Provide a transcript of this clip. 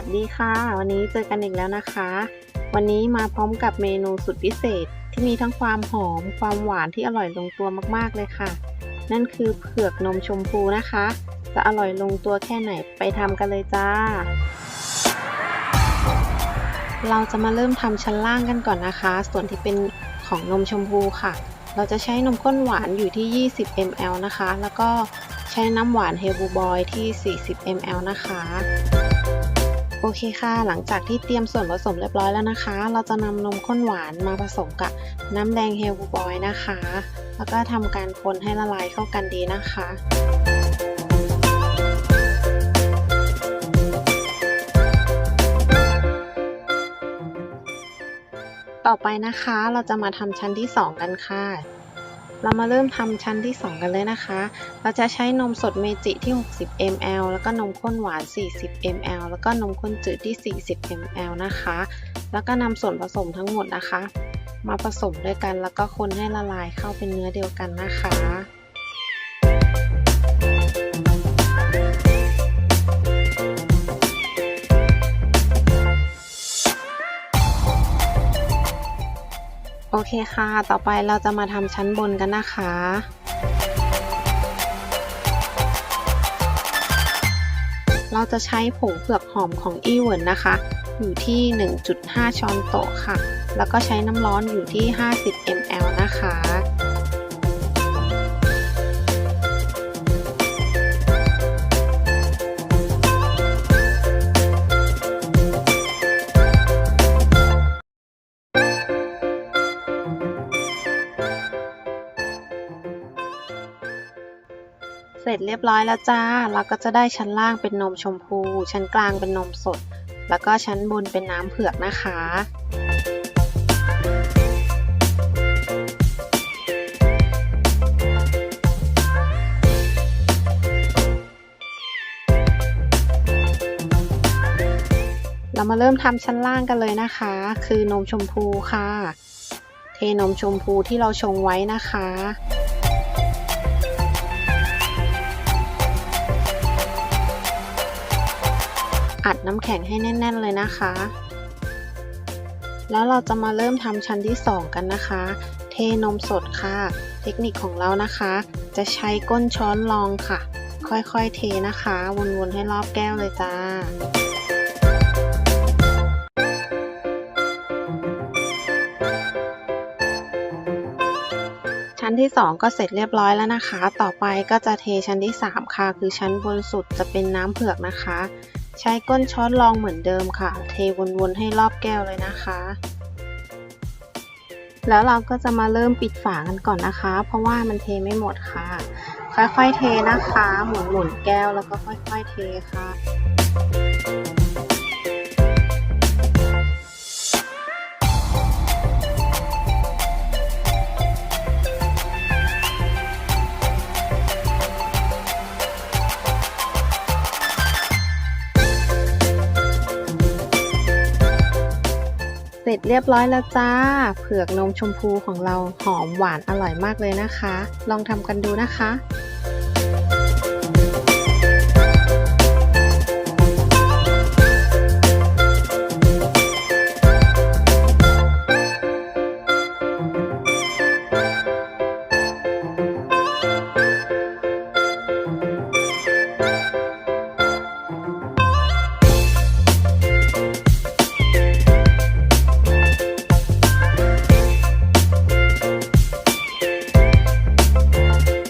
วัสดีค่ะ วันนี้เจอกันอีกแล้วนะคะ วันนี้มาพร้อมกับเมนูสุดพิเศษที่มีทั้งความหอม ความหวานที่อร่อยลงตัวมากๆเลยค่ะ นั่นคือเผือกนมชมพูนะคะ จะอร่อยลงตัวแค่ไหนไปทำกันเลยจ้า เราจะมาเริ่มทำชั้นล่างกันก่อนนะคะ ส่วนที่เป็นของนมชมพูค่ะ เราจะใช้นมข้นหวานอยู่ที่ 20 ml นะคะ แล้วก็ใช้น้ำหวานเฮลบูบอยที่ 40 ml นะคะ โอเคค่ะ หลังจากที่เตรียมส่วนผสมเรียบร้อยแล้วนะคะ เราจะนำนมข้นหวานมาผสมกับน้ำแดงเฮลบูบอยนะคะ แล้วก็ทำการคนให้ละลายเข้ากันดีนะคะต่อไปนะคะเราจะมาทำชั้นที่ 2 กันค่ะ เรามาเริ่มทำชั้นที่ 2 กันเลยนะคะ เราจะใช้นมสดเมจิที่ 60 ml แล้วก็นมข้นหวาน 40 ml แล้วก็นมข้นจืดที่ 40 ml นะคะ แล้วก็นำส่วนผสมทั้งหมดนะคะ มาผสมด้วยกันแล้วก็คนให้ละลายเข้าเป็นเนื้อเดียวกันนะคะ โอเคค่ะ ต่อไปเราจะมาทำชั้นบนกันนะคะ เราจะใช้ผงเผือกหอมของอีเวิร์นนะคะ อยู่ที่ 1.5 ช้อนโต๊ะค่ะ แล้วก็ใช้น้ำร้อนอยู่ที่ 50 ml นะคะ เสร็จเรียบร้อยแล้วจ้า เราก็จะได้ชั้นล่างเป็นนมชมพู ชั้นกลางเป็นนมสด แล้วก็ชั้นบนเป็นน้ำเผือกนะคะเรามาเริ่มทำชั้นล่างกันเลยนะคะ คือนมชมพูค่ะ เทนมชมพูที่เราชงไว้นะคะ อัดน้ำแข็งให้แน่น ๆ เลยนะคะ แล้วเราจะมาเริ่มทำชั้นที่ 2 กันนะคะ เทนมสดค่ะ เทคนิคของเรานะคะ จะใช้ก้นช้อนรองค่ะ ค่อยๆเทนะคะ วนๆให้รอบแก้วเลยจ้าชั้นที่ 2 ก็เสร็จเรียบร้อยแล้วนะคะ ต่อไปก็จะเทชั้นที่ 3 ค่ะ คือชั้นบนสุดจะเป็นน้ำเผือกนะคะ ใช้ก้นช้อนรองเหมือนเดิมค่ะ เทวนๆให้รอบแก้วเลยนะคะ แล้วเราก็จะมาเริ่มปิดฝากันก่อนนะคะ เพราะว่ามันเทไม่หมดค่ะ ค่อยๆเทนะคะ หมุนๆแก้วแล้วก็ค่อยๆเทค่ะ จเรียบร้อยแล้วจ้า เผือกนมชมพูของเราหอมหวานอร่อยมากเลยนะคะ ลองทำกันดูนะคะ